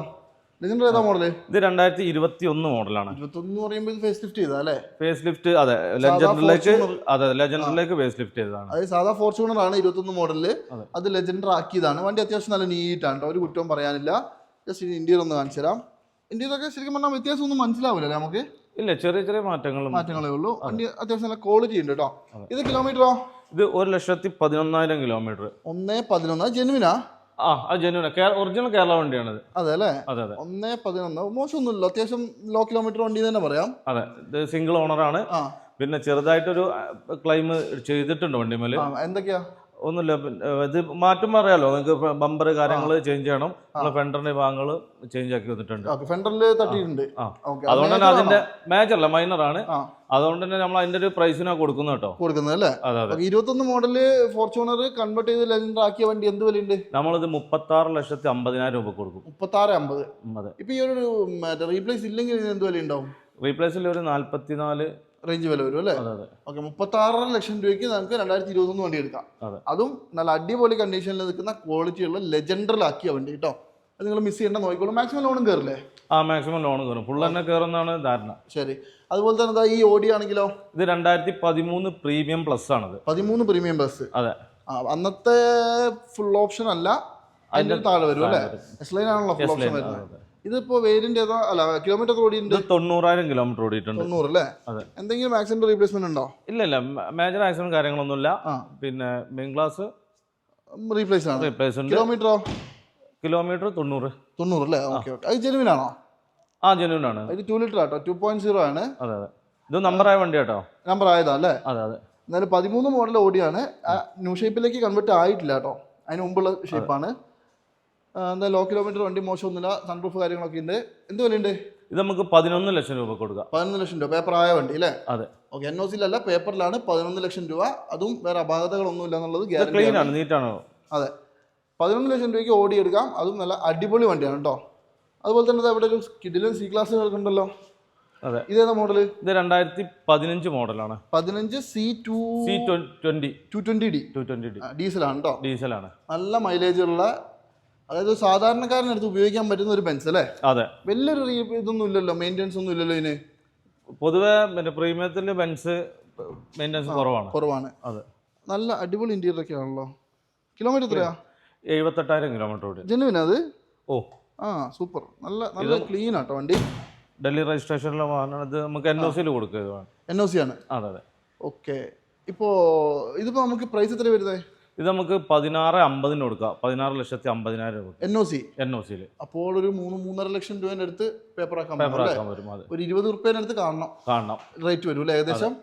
ലെജൻഡർ ഏതാ മോഡൽ ഇത് രണ്ടായിരത്തി ഇരുപത്തി ഒന്ന് മോഡലാണ് ഇരുപത്തൊന്ന് പറയുമ്പോൾ ഫേസ് ലിഫ്റ്റ് ചെയ്താ അല്ലേ ഫേസ് ലിഫ്റ്റ് അതെ ലെജൻഡറിലേക്ക് അതെ ലെജൻഡറിലേക്ക് ഫേസ് ലിഫ്റ്റ് ചെയ്തതാണ്. അത് സാധാ ഫോർച്യൂണർ ആണ് ഇരുപത്തൊന്ന് മോഡലിൽ അതെ. അത് ലെജൻഡർ ആക്കിയതാണ്. വണ്ടി അത്യാവശ്യം നല്ല നീറ്റാണ് കേട്ടോ ഒരു കുറ്റവും പറയാനില്ല. ജസ്റ്റ് ഇനി ഇന്ത്യയിൽ ഒന്ന് കാണിച്ചു തരാം. ഇന്ത്യയിലൊക്കെ ശരിക്കും പറഞ്ഞാൽ വ്യത്യാസം ഒന്നും മനസ്സിലാവില്ല അല്ലേ നമുക്ക്? ഇല്ല ചെറിയ ചെറിയ മാറ്റങ്ങൾ മാറ്റങ്ങളേ ഉള്ളൂ. വണ്ടി അത്യാവശ്യം നല്ല ക്വാളിറ്റി ഉണ്ട് കേട്ടോ ഇത് കിലോമീറ്ററോ ഇത് ഒരു ലക്ഷത്തി പതിനൊന്നായിരം കിലോമീറ്റർ ഒന്നേ പതിനൊന്ന്. ജെനുവിനാ ആ? അത് ജെന്യൂൻ ഒറിജിനൽ കേരള വണ്ടിയാണ് അതെ അല്ലേ? അതെ അതെ. ഒന്നേ പതിനൊന്ന്. മോശമൊന്നുമില്ല. അത്യാവശ്യം ലോ കിലോമീറ്റർ വണ്ടി തന്നെ പറയാം. അതെ ഇത് സിംഗിൾ ഓണറാണ് ആ. പിന്നെ ചെറുതായിട്ടൊരു ക്ലൈം ചെയ്തിട്ടുണ്ട് വണ്ടിമേൽ എന്തൊക്കെയാ? ഒന്നുമില്ല. ഇത് മാറ്റം അറിയാലോ? നിങ്ങൾക്ക് ബമ്പർ കാര്യങ്ങൾ ചേഞ്ച് ചെയ്യണം. നമ്മളെ ഫെൻഡറിന്റെ ഭാഗങ്ങൾ ചേഞ്ച് ആക്കി വന്നിട്ടുണ്ട്. ഫെൻഡറിൽ തട്ടിയിട്ടുണ്ട്. അതുകൊണ്ട് തന്നെ അതിന്റെ മേജർ അല്ല മൈനർ ആണ്. അതുകൊണ്ട് തന്നെ നമ്മൾ അതിന്റെ ഒരു പ്രൈസിനാണ് കൊടുക്കുന്നത് കേട്ടോ. കൊടുക്കുന്നത് അല്ലേ? അതെ അതെ. ഓക്കെ ഇരുപത്തൊന്ന് മോഡൽ ഫോർച്യൂണർ കൺവേർട്ട് ചെയ്ത് ലെജൻഡർ ആക്കിയ വണ്ടി എന്ത് വിലയുണ്ട്? നമ്മളിത് മുപ്പത്തി ആറ് ലക്ഷത്തി അമ്പതിനായിരം രൂപ കൊടുക്കും. മുപ്പത്തി ആറ് അമ്പത്. ഇപ്പൊ ഈ ഒരു റീപ്ലേസ് ഇല്ലെങ്കിൽ എന്ത് വിലയുണ്ടാവും? റീപ്ലേസിൽ ഒരു നാല്പത്തിനാല് റേഞ്ച് വില വരും അല്ലേ? ഓക്കെ മുപ്പത്തി ആറര ലക്ഷം രൂപയ്ക്ക് നമുക്ക് രണ്ടായിരത്തി ഇരുപത്തൊന്ന് വണ്ടി എടുക്കാം. അതും. നല്ല അടിപൊളി കണ്ടീഷനിൽ നിൽക്കുന്ന ക്വാളിറ്റി ക്വാളിറ്റിയുള്ള ലെജൻഡറിലാക്കിയ വണ്ടി കേട്ടോ അത് നിങ്ങൾ മിസ് ചെയ്യേണ്ട നോക്കിക്കോളൂ. മാക്സിമം ലോണും കയറില്ലേ ആ മാക്സിമം ലോൺ കയറും ഫുൾ തന്നെ കയറുന്നതാണ് ധാരണ. ശരി. അതുപോലെ തന്നെ ഈ ഓടി ആണെങ്കിലോ? ഇത് രണ്ടായിരത്തി പതിമൂന്ന് പ്രീമിയം പ്ലസ് ആണ് പതിമൂന്ന് പ്രീമിയം പ്ലസ് അതെ. അന്നത്തെ ഫുൾ ഓപ്ഷൻ അല്ല. അതിന്റെ താഴെ വരും അല്ലേ? എസ് ലൈൻ ആണല്ലോ ഫുൾ ഓപ്ഷൻ വരുന്നത്. ഇതിപ്പോ വേരിന്റെ ഏതാ? അല്ല കിലോമീറ്റർ ഓടിയിട്ട് തൊണ്ണൂറായിരം കിലോമീറ്റർ ഓടിയിട്ടുണ്ട്. തൊണ്ണൂറ് അല്ലേ? അതെ. എന്തെങ്കിലും ആക്സിഡന്റ് റീപ്ലേസ്മെന്റ് ഉണ്ടോ? ഇല്ല ഇല്ല. മേജർ ആക്സിഡന്റ് കാര്യങ്ങളൊന്നുമില്ല. പിന്നെ മെയിൻ ക്ലാസ് റീപ്ലേസ് ആണ്. റീപ്ലേസ് കിലോമീറ്ററോ കിലോമീറ്റർ തൊണ്ണൂറ്. തൊണ്ണൂറ് അല്ലേ? Okay okay. അത് ജെനുവിൻ ആണോ? ആ ജെനുവിൻ ആണ്. ഇത് two litre auto. Two point zero ആണ്. അതെ അതെ. ഇത് നമ്പറായ വണ്ടി കേട്ടോ. നമ്പർ ആയതാ അല്ലേ? അതെ അതെ. എന്നാലും പതിമൂന്ന് മോഡൽ ഓടിയാണ്. ന്യൂ ഷേപ്പിലേക്ക് കൺവേർട്ട് ആയിട്ടില്ല കേട്ടോ. അതിന് മുമ്പുള്ള ഷേപ്പാണ് എന്താ ലോ കിലോമീറ്റർ വണ്ടി മോശമൊന്നുമില്ല സൺറൂഫ് കാര്യങ്ങളൊക്കെ ഉണ്ട്. എന്ത് വിലയുണ്ട്? ഇത് നമുക്ക് പതിനൊന്ന് ലക്ഷം രൂപ കൊടുക്കാം. പതിനൊന്ന് ലക്ഷം രൂപ പേപ്പർ ആയ വണ്ടി അല്ലേ? അതെ. ഓക്കെ എൻ ഒ സിയിലല്ല പേപ്പറിലാണ് പതിനൊന്ന് ലക്ഷം രൂപ. അതും വേറെ അപാകതകളൊന്നും ഇല്ല എന്നുള്ളത് ക്ലീൻ ആണ്. നീറ്റാണ് അതെ. പതിനൊന്ന് ലക്ഷം രൂപയ്ക്ക് ഓടി എടുക്കാം. അതും നല്ല അടിപൊളി വണ്ടിയാണ് കേട്ടോ. അതുപോലെ തന്നെ ഇവിടെ ഒരു കിഡിലും സി ക്ലാസ് കിടക്കുന്നുണ്ടല്ലോ അതെ. ഇതേതാ മോഡൽ ഇത് രണ്ടായിരത്തി പതിനഞ്ച് മോഡലാണ്. പതിനഞ്ച് C two C twenty two twenty D two twenty D ഡീസലാണ് കേട്ടോ. ഡീസലാണ് നല്ല മൈലേജ് ഉള്ള അതായത് സാധാരണക്കാരനടുത്ത് ഉപയോഗിക്കാൻ പറ്റുന്ന ഒരു പെൻസ് അല്ലേ? അതെ. വലിയൊരു ഇതൊന്നും ഇല്ലല്ലോ മെയിന്റെനൻസ് ഒന്നും ഇല്ലല്ലോ ഇതിന്? പൊതുവെ മറ്റേ പ്രീമിയത്തിന്റെ ബെൻസ് മെയിന്റെനൻസ് കുറവാണ്. കുറവാണ്. അതെ. നല്ല അടിപൊളി ഇന്റീരിയർ ഒക്കെ ആണല്ലോ. കിലോമീറ്റർ എത്രയാ? എഴുപത്തെട്ടായിരം കിലോമീറ്റർ ഓടി. ജെനുവിൻ അത്? ഓ. ആ സൂപ്പർ നല്ല നല്ല ക്ലീൻ ആട്ടോ വണ്ടി. ഡൽഹി രജിസ്ട്രേഷനിലെ വാഹനം ഇത് നമുക്ക് എൻ ഒ സിയിൽ കൊടുക്കുക എൻ ഒ സി ആണ്. അതെ അതെ. ഓക്കെ ഇപ്പോൾ ഇതിപ്പോൾ നമുക്ക് പ്രൈസ് എത്ര വരുന്നത്? ഇത് നമുക്ക് പതിനാറ് അമ്പതിന് കൊടുക്കാം. പതിനാറ് ലക്ഷത്തി അമ്പതിനായിരം രൂപ N O C N O സിയിൽ അപ്പോൾ ഒരു മൂന്ന് മൂന്നര ലക്ഷം രൂപേന്റെ അടുത്ത് പേപ്പർ ആക്കാൻ പേപ്പർ ആക്കാൻ വരും അതെ. ഒരു ഇരുപത് റുപ്യേന്റെ അടുത്ത് കാണണം. കാണണം. റേറ്റ് വരും അല്ലേ ഏകദേശം?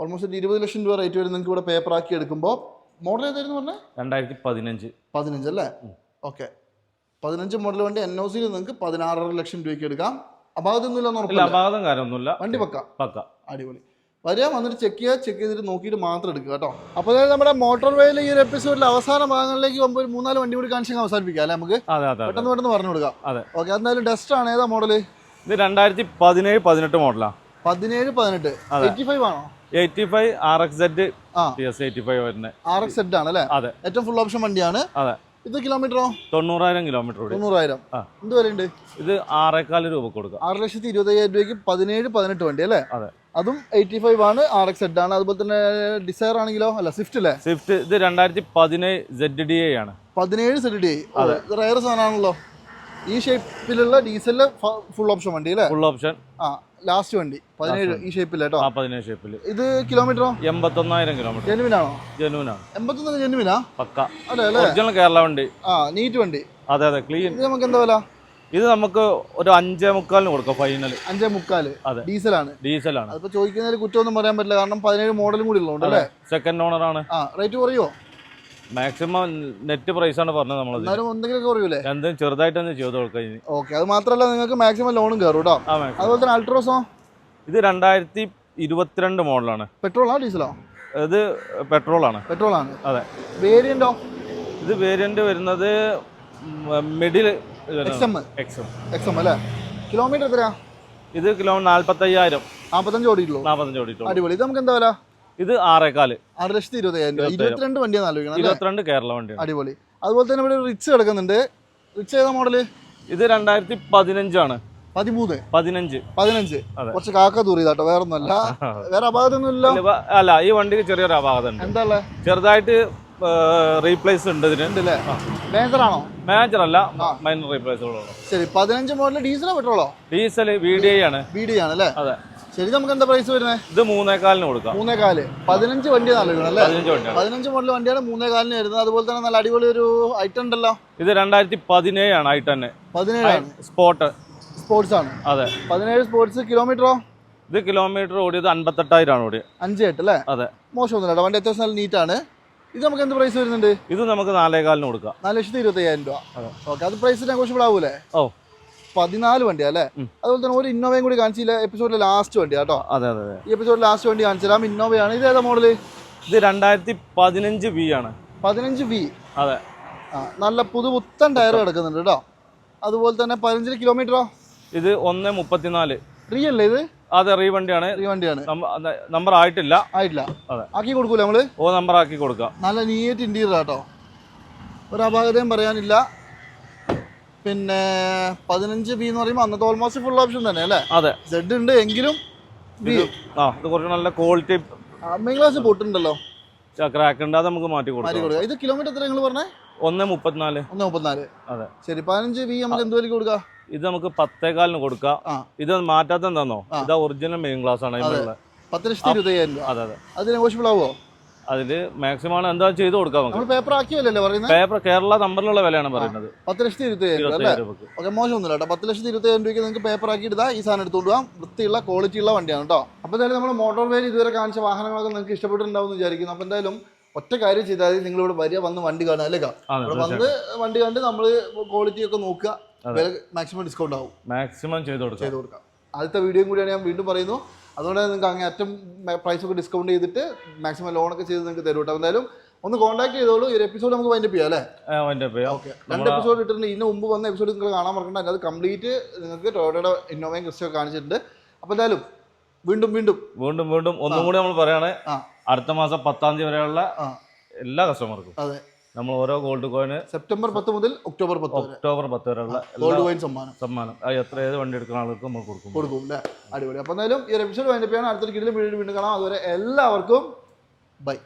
ഓൾമോസ്റ്റ് ഒരു ഇരുപത് ലക്ഷം രൂപ റേറ്റ് വരും നിങ്ങൾക്ക് ഇവിടെ പേപ്പർ ആക്കി എടുക്കുമ്പോൾ. മോഡൽ ഏതായിരുന്നു പറഞ്ഞത് രണ്ടായിരത്തി പതിനഞ്ച്. പതിനഞ്ച് അല്ലേ? ഓക്കെ പതിനഞ്ച് മോഡൽ വണ്ടി എൻ ഒ സിയിൽ നിങ്ങൾക്ക് പതിനാറര ലക്ഷം രൂപയ്ക്ക് എടുക്കാം. അപാകതൊന്നുമില്ല അപാകതം കാര്യമൊന്നുമില്ല. വണ്ടി പക്ക? പക്ക. അടിപൊളി. വരിക വന്നിട്ട് ചെക്ക് ചെയ്യുക ചെക്ക് ചെയ്തിട്ട് നോക്കിയിട്ട് മാത്രം എടുക്കുക കേട്ടോ. അപ്പോൾ നമ്മുടെ മോട്ടോർ വേയിൽ ഈ ഒരു എപ്പിസോഡിൽ അവസാന ഭാഗങ്ങളിലേക്ക് പോകുമ്പോൾ ഒരു മൂന്നാൽ വണ്ടി കൂടി കാണിച്ചു അവസാനിപ്പിക്കാം അല്ലേ നമുക്ക്? അതെ അതെ അതെ. പെട്ടെന്ന് പെട്ടെന്ന് പറഞ്ഞു കൊടുക്കാം. അതെ. ഓക്കെ എന്തായാലും ഡസ്റ്റ് ആണ്. ഏതാ മോഡൽ ഇത് രണ്ടായിരത്തി പതിനേഴ് പതിനെട്ട് മോഡലാണ് പതിനേഴ് പതിനെട്ട്. എയ്റ്റി ഫൈവ് ആണോ? Eighty five R X Z eighty five വരുന്നത്. ആർ എക്സ് സെഡ് ആണ് അല്ലേ? അതെ. ഏറ്റവും ഫുൾ ഓപ്ഷൻ വണ്ടിയാണ്. അതെ. ഇത് കിലോമീറ്ററോ തൊണ്ണൂറായിരം കിലോമീറ്റർ തൊണ്ണൂറായിരം. എന്ത് വിലയുണ്ട്? ഇത് ആറേക്കാൽ രൂപ കൊടുക്കാം. ആറ് ലക്ഷത്തി ഇരുപത്തയ്യായിരം രൂപയ്ക്ക് പതിനേഴ് പതിനെട്ട് വണ്ടി അല്ലേ? അതെ. അതും എയ്റ്റി ഫൈവ് ആണ് ആർ എക്സ് സെഡ് ആണ്. അതുപോലെ തന്നെ ഡിസയർ ആണെങ്കിലോ അല്ല സ്വിഫ്റ്റ് അല്ലേ സ്വിഫ്റ്റ് ഇത് രണ്ടായിരത്തി പതിനേഴ് സെഡ് ഡി എ ആണ്. പതിനേഴ് സെഡ് ഡി ഇത് റയർ സാധനമാണല്ലോ. ഈ ഷേപ്പിലുള്ള ഡീസലിൽ ഫുൾ ഓപ്ഷൻ വണ്ടി അല്ലേ? ഫുൾ ഓപ്ഷൻ ആ ലാസ്റ്റ് വണ്ടി. പതിനേഴ് ഈ ഷേപ്പിൽ കേട്ടോ ആ പതിനേഴ് ഷേപ്പിൽ ഇത് കിലോമീറ്ററോ എൺപത്തൊന്നായിരം കിലോമീറ്റർ ജെനുവിനാണോ ജനുവിനാണ് എൺപത്തൊന്ന് ജെനുവിനാ പക്ക. അതെ അല്ലേ? ഒറിജിനൽ കേരള വണ്ടി. ആ നീറ്റ് വണ്ടി. അതെ അതെ ക്ലീൻ ഇത് നമുക്ക് എന്താ വില? ഇത് നമുക്ക് ഒരു അഞ്ചേ മുക്കാലിന് കൊടുക്കാം ഫൈനൽ അഞ്ചേ മുക്കാൽ. അതെ. ഡീസലാണ്. ഡീസലാണ്. അതിപ്പോ ചോദിക്കുന്നതിൽ കുറ്റമൊന്നും പറയാൻ പറ്റില്ല. കാരണം പതിനേഴ് മോഡലും കൂടി ഉള്ളതുകൊണ്ട് അല്ലേ? സെക്കൻഡ് ഓണർ ആണ്. ആ റേറ്റ് കുറയോ? മാക്സിമം നെറ്റ് പ്രൈസ് ആണ് പറഞ്ഞത് നമ്മൾ എന്തെങ്കിലും കുറയൂലേ? ചെറുതായിട്ട് ഒന്ന് ചെയ്ത് കൊടുക്കാം ഇനി. ഓക്കെ അത് മാത്രമല്ല നിങ്ങൾക്ക് മാക്സിമം ലോണും കയറും കേട്ടോ അതുപോലെ തന്നെ അൾട്രോസോ ഇത് രണ്ടായിരത്തി ഇരുപത്തിരണ്ട് മോഡലാണ്. പെട്രോളാ ഡീസലോ ഇത് പെട്രോൾ ആണ്. പെട്രോൾ ആണ്. അതെ. വേരിയന്റോ ഇത് വേരിയന്റ് വരുന്നത് മിഡിൽ എക്സ് അല്ലേ? കിലോമീറ്റർ എത്രയാ? ഇത് കിലോ നാല്പത്തയ്യായിരം. നാൽപ്പത്തഞ്ച് ഓടിയിട്ടുള്ളൂ. നാൽപ്പത്തഞ്ച് ഓടിയിട്ടുള്ളൂ. അടിപൊളി. ഇത് നമുക്ക് എന്താ വില? ഇത് ആറേക്കാൽ ആറ് ലക്ഷത്തി ഇരുപതായിരം രൂപ. ഇരുപത്തിരണ്ട് വണ്ടിയാണ് ആലോചിക്കണം ഇരുപത്തിരണ്ട് കേരള വണ്ടി അടിപൊളി. അതുപോലെ തന്നെ ഇവിടെ റിച്ച് കിടക്കുന്നുണ്ട്. റിച്ച് ഏതാ മോഡൽ ഇത് രണ്ടായിരത്തി പതിനഞ്ചാണ്. പതിമൂന്ന്. പതിനഞ്ച്. പതിനഞ്ച്. കുറച്ച് കാക്ക തൂറിയതാട്ടോ വേറെ ഒന്നുമല്ല വേറെ അപാകത്തൊന്നും ഇല്ല ഇല്ല, വ- അല്ല ഈ വണ്ടിക്ക് ചെറിയൊരു അപാകത ഉണ്ട്. എന്താ ചെറുതായിട്ട് റീപ്ലേസ് ഉണ്ട് ഇതിന്. ഉണ്ടല്ലേ? മേജർ ആണോ? മേജർ അല്ല. മൈനർ റീപ്ലേസുകളുള്ളൂ ശരി പതിനഞ്ച് മോഡൽ ഡീസലോ പെട്രോളോ ഡീസൽ വി ഡി ഐ ആണ്. വി ഡി ആണ് അല്ലേ അതെ. ശരി നമുക്ക് എന്താ പ്രൈസ് വരുന്നത് ഇത് മൂന്നേകാലിന് കൊടുക്കാം. മൂന്നേ കാൽ പതിനഞ്ച് വണ്ടി അല്ലേ? പതിനഞ്ച് മോഡൽ വണ്ടിയാണ് മൂന്നേ കാലിന് വരുന്നത്. അതുപോലെ തന്നെ നല്ല അടിപൊളി ഒരു ഐറ്റം ഉണ്ടല്ലോ? ഇത് രണ്ടായിരത്തി പതിനേഴാണ് ഐറ്റം തന്നെ. പതിനേഴാണ്. സ്പോട്ട് സ്പോർട്സ് ആണ്. അതെ. പതിനേഴ് സ്പോർട്സ് കിലോമീറ്ററോ ഇത് കിലോമീറ്റർ ഓടിയത് അൻപത്തെട്ടായിരം ആണ് ഓടിയത്. അഞ്ച് എട്ട് അല്ലേ? അതെ. മോശമൊന്നുമില്ല വണ്ടി അത്യാവശ്യം നല്ല നീറ്റാണ് ഇത് നമുക്ക് എന്ത് പ്രൈസ് വരുന്നുണ്ട്? ഇത് നമുക്ക് നാലേകാലിന് കൊടുക്കാം. നാല് ലക്ഷത്തി ഇരുപത്തി അയ്യായിരം രൂപ ഓക്കെ അത് പ്രൈസ് നെഗോഷ്യബിൾ ആവൂലേ? ഓ. പതിനാല് വണ്ടി അല്ലേ? അതുപോലെ തന്നെ ഒരു ഇന്നോവയും കൂടി കാണിച്ചില്ല എപ്പിസോഡിലെ ലാസ്റ്റ് വണ്ടി കേട്ടോ. അതെ അതെ ഈ എപ്പിസോഡിൽ ലാസ്റ്റ് വണ്ടി കാണിച്ചാൽ ഇന്നോവയാണ് ഇത് ഏതാ മോഡൽ ഇത് രണ്ടായിരത്തി പതിനഞ്ച് വി ആണ്. പതിനഞ്ച് വി അതെ. ആ നല്ല പുതുപുത്തൻ ടയർ കിടക്കുന്നുണ്ട് കേട്ടോ. അതുപോലെ തന്നെ പതിനഞ്ച് കിലോമീറ്ററോ ഇത് ഒന്ന് മുപ്പത്തിനാല്. റീ അല്ലേ ഇത്? അതെ റീ വണ്ടിയാണ് ഫ്രീ വണ്ടിയാണ് നമ്പർ ആയിട്ടില്ല. ആയിട്ടില്ല. അതെ. ആക്കി കൊടുക്കൂല നമ്മൾ? ഓ നമ്പർ ആക്കി കൊടുക്കാം. നല്ല നീറ്റ് ഇന്റീരിയർ കേട്ടോ ഒരു അപാകതയും പറയാനില്ല. പിന്നെ പതിനഞ്ച് ബി എന്ന് പറയുമ്പോൾ അന്നത്തെ ഓൾമോസ്റ്റ് ഫുൾ ഓപ്ഷൻ തന്നെ അല്ലേ? അതെ. സെഡ് ഉണ്ട് എങ്കിലും ബി ആ ഇത് കുറച്ച് നല്ല ക്വാളിറ്റി മെയിൻ ക്ലാസ് പൊട്ടുണ്ടല്ലോ ക്രാക്ക് ഉണ്ട് നമുക്ക് മാറ്റി കൊടുക്കാം. ഇത് കിലോമീറ്റർ എത്ര നിങ്ങൾ പറഞ്ഞേ? ഒന്ന് മുപ്പത്തിനാല്. ഒന്ന് മുപ്പത്തിനാല്. അതെ. ശരി പതിനഞ്ച് വി നമുക്ക് എന്ത് വിലക്ക് കൊടുക്കാം? ഇത് നമുക്ക് പത്തേകാലിന് കൊടുക്കാം. ഇത് മാറ്റാത്ത എന്താണോ ഇതാ ഒറിജിനൽ മെയിൻ ക്ലാസ് ആണ് പത്ത് ലക്ഷത്തി ഇരുപത്തി അയ്യായിരം അതെ അതെ. അത് നെഗോഷ്യബിൾ ആവോ അതിൽ മാക്സിമം ആണ് എന്താ ചെയ്ത് കൊടുക്കാൻ പേപ്പർ ആക്കിയല്ലേ പറയുന്നത്? പേപ്പർ കേരള നമ്പറിലുള്ള വിലയാണ് പറയുന്നത്. പത്ത് ലക്ഷത്തി ഇരുപത്തി മോശമൊന്നുമില്ല കേട്ടോ. പത്ത് ലക്ഷത്തി ഇരുപത്തി ഏഴ് രൂപയ്ക്ക് നിങ്ങൾക്ക് പേപ്പർ ആക്കി ഇടുക ഈ സാധനം എടുത്തുകൊണ്ട് പോകാം വൃത്തിയുള്ള ക്വാളിറ്റി ഉള്ള വണ്ടിയാണ് കേട്ടോ. അപ്പോൾ എന്തായാലും നമ്മൾ മോട്ടോർ വേയിൽ ഇതുവരെ കാണിച്ച വാഹനങ്ങളൊക്കെ നിങ്ങൾക്ക് ഇഷ്ടപ്പെട്ടിട്ടുണ്ടാവും വിചാരിക്കുന്നു. അപ്പോൾ എന്തായാലും ഒറ്റ കാര്യം ചെയ്താൽ നിങ്ങൾ ഇവിടെ വരിക വന്ന് വണ്ടി കാണുക അല്ലേ ഇവിടെ വന്ന് വണ്ടി കണ്ട് നമ്മൾ ക്വാളിറ്റി ഒക്കെ നോക്കുക. മാക്സിമം ഡിസ്കൗണ്ട് ആവും. മാക്സിമം ചെയ്ത് കൊടുക്കാം. ചെയ്ത് കൊടുക്കാം. ആദ്യത്തെ വീഡിയോയും കൂടിയാണ് ഞാൻ വീണ്ടും പറയുന്നു. അതുകൊണ്ട് നിങ്ങൾക്ക് അങ്ങേ അറ്റം പ്രൈസ് ഒക്കെ ഡിസ്കൗണ്ട് ചെയ്തിട്ട് മാക്സിമം ലോണൊക്കെ ചെയ്ത് നിങ്ങൾക്ക് തരും കേട്ടോ എന്തായാലും ഒന്ന് കോൺടാക്ട് ചെയ്തോളൂ. ഈ ഒരു എപ്പിസോഡ് നമുക്ക് വൈൻഡപ്പ് ചെയ്യാം അല്ലേ? വൈൻഡപ്പ് ചെയ്യാം. ഓക്കെ രണ്ട് എപ്പിസോഡ് ഇട്ടിട്ടുണ്ട്. ഇതിന് മുമ്പ് വന്ന എപ്പിസോഡ് നിങ്ങൾ കാണാൻ മറക്കണ്ട. അത് കംപ്ലീറ്റ് നിങ്ങൾക്ക് ടൊയോട്ടയുടെ ഇന്നോവയും ക്രിസ്റ്റോ കാണിച്ചിട്ടുണ്ട്. അപ്പോൾ എന്തായാലും വീണ്ടും വീണ്ടും. വീണ്ടും വീണ്ടും ഒന്നും കൂടി നമ്മൾ പറയുകയാണെങ്കിൽ അടുത്ത മാസം പത്താം തീയതി വരെയുള്ള എല്ലാ കസ്റ്റമർക്കും അതെ. നമ്മൾ ഓരോ ഗോൾഡ് കോയിന് സെപ്റ്റംബർ പത്ത് മുതൽ ഒക്ടോബർ പത്ത് ഒക്ടോബർ പത്ത് വരെയുള്ള ഗോൾഡ് കോയിൻ സമ്മാനം. സമ്മാനം. അത് എത്ര ഏത് വണ്ടി എടുക്കുന്ന ആളുകൾക്ക് നമ്മൾ കൊടുക്കും. കൊടുക്കും അല്ലേ? അടിപൊളി. അപ്പോൾ എന്തായാലും ഈ ഒരു എപ്പിസോഡ് വൈൻഡപ്പ് ചെയ്യാൻ അടുത്തൊരു കിടിലും വീണ്ടും വീണ്ടും കാണാം. അതുവരെ എല്ലാവർക്കും ബൈ